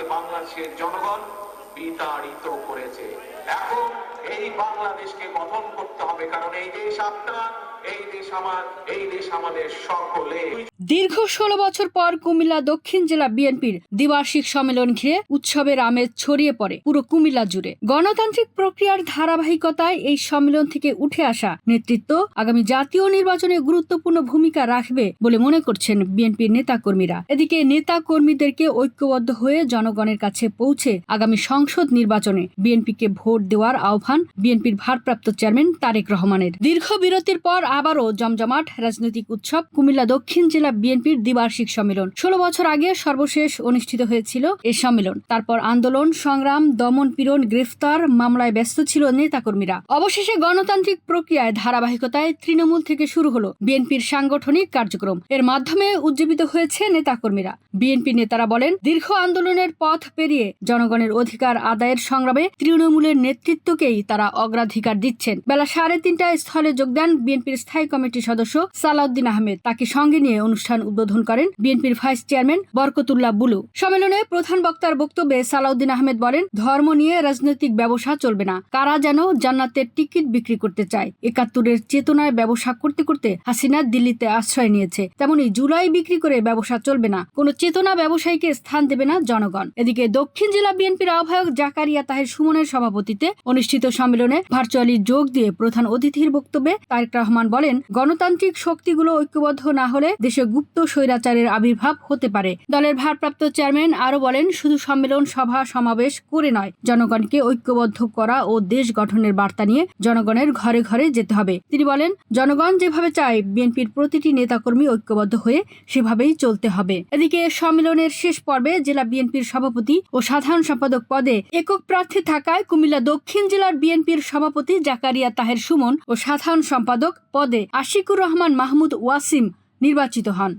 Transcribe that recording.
আজকে বাংলাদেশের জনগণ বিতাড়িত করেছে। এখন এই বাংলাদেশকে গঠন করতে হবে, কারণ এই দেশ আপনার দীর্ঘ ষোলো বছর পর কুমিল্লা দক্ষিণ জেলা বিএনপির দ্বিবার্ষিক সম্মেলন ঘিরে উৎসবের আমেজ ছড়িয়ে পড়ে পুরো কুমিল্লা জুড়ে। গণতান্ত্রিক প্রক্রিয়ার ধারাবাহিকতায় এই সম্মেলন থেকে উঠে আসা নেতৃত্ব আগামী জাতীয় নির্বাচনে গুরুত্বপূর্ণ ভূমিকা রাখবে বলে মনে করছেন বিএনপির নেতাকর্মীরা। এদিকে নেতা কর্মীদেরকে ঐক্যবদ্ধ হয়ে জনগণের কাছে পৌঁছে আগামী সংসদ নির্বাচনে বিএনপিকে ভোট দেওয়ার আহ্বান বিএনপির ভারপ্রাপ্ত চেয়ারম্যান তারেক রহমানের। দীর্ঘ বিরতির পর আবারও জমজমাট রাজনৈতিক উৎসব কুমিল্লা দক্ষিণ জেলা বিএনপির দ্বিবার্ষিক সম্মেলন। ষোলো বছর আগে সর্বশেষ অনুষ্ঠিত হয়েছিল এই সম্মেলন। তারপর আন্দোলন, সংগ্রাম, দমন পীড়ন, গ্রেফতার, মামলায় ব্যস্ত ছিল নেতাকর্মীরা। অবশেষে গণতান্ত্রিক প্রক্রিয়ায় ধারাবাহিকতায় তৃণমূল থেকে শুরু হলো বিএনপির সাংগঠনিক কার্যক্রম। এর মাধ্যমে উজ্জীবিত হয়েছে নেতাকর্মীরা। বিএনপি নেতারা বলেন, দীর্ঘ আন্দোলনের পথ পেরিয়ে জনগণের অধিকার আদায়ের সংগ্রামে তৃণমূলের নেতৃত্বকেই তারা অগ্রাধিকার দিচ্ছেন। বেলা সাড়ে তিনটায় স্থলে যোগ দেন বিএনপির স্থায়ী কমিটির সদস্য সালাউদ্দিন আহমেদ। তাকে সঙ্গে নিয়ে অনুষ্ঠান উদ্বোধন করেন বিএনপির ভাইস চেয়ারম্যান বরকতুল্লাহ বুলু। সম্মেলনে প্রধান বক্তার বক্তব্যে সালাউদ্দিন আহমেদ বলেন, ধর্ম নিয়ে রাজনৈতিক ব্যবসা চলবে না। কারা যেন জান্নাতের টিকিট বিক্রি করতে চায়? একাত্তরের চেতনায় ব্যবসা করতে করতে হাসিনা দিল্লিতে আশ্রয় নিয়েছে। তেমনি জুলাই বিক্রি করে ব্যবসা চলবে না। কোনো চেতনা ব্যবসায়ীকে স্থান দেবে না জনগণ। এদিকে দক্ষিণ জেলা বিএনপির আহ্বায়ক জাকারিয়া তাহের সুমনের সভাপতিতে অনুষ্ঠিত সম্মেলনে ভার্চুয়ালি যোগ দিয়ে প্রধান অতিথির বক্তব্যে তারেক রহমান বলেন, গণতান্ত্রিক শক্তিগুলো ঐক্যবদ্ধ না হলে দেশে গুপ্ত স্বৈরাচারের আবির্ভাব হতে পারে। দলের ভারপ্রাপ্ত চেয়ারম্যান আরও বলেন, শুধু সম্মেলন, সভা, সমাবেশ করে নয়, জনগণকে ঐক্যবদ্ধ করা ও দেশ গঠনের বার্তা নিয়ে জনগণের ঘরে ঘরে যেতে হবে। তিনি বলেন, জনগণ যেভাবে চায়, বিএনপির প্রতিটি নেতাকর্মী ঐক্যবদ্ধ হয়ে সেভাবেই চলতে হবে। এদিকে সম্মেলনের শেষ পর্বে জেলা বিএনপির সভাপতি ও সাধারণ সম্পাদক পদে একক প্রার্থী থাকায় কুমিল্লা দক্ষিণ জেলার বিএনপির সভাপতি জাকারিয়া তাহের সুমন ও সাধারণ সম্পাদক পদে আশিকুর রহমান মাহমুদ ওয়াসিম নির্বাচিত হন।